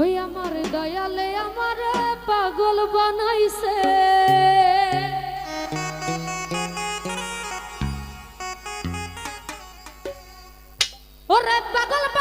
ওই আমার দয়ালে আমার পাগল বানাইছে। ওরে পাগল বানাইছে।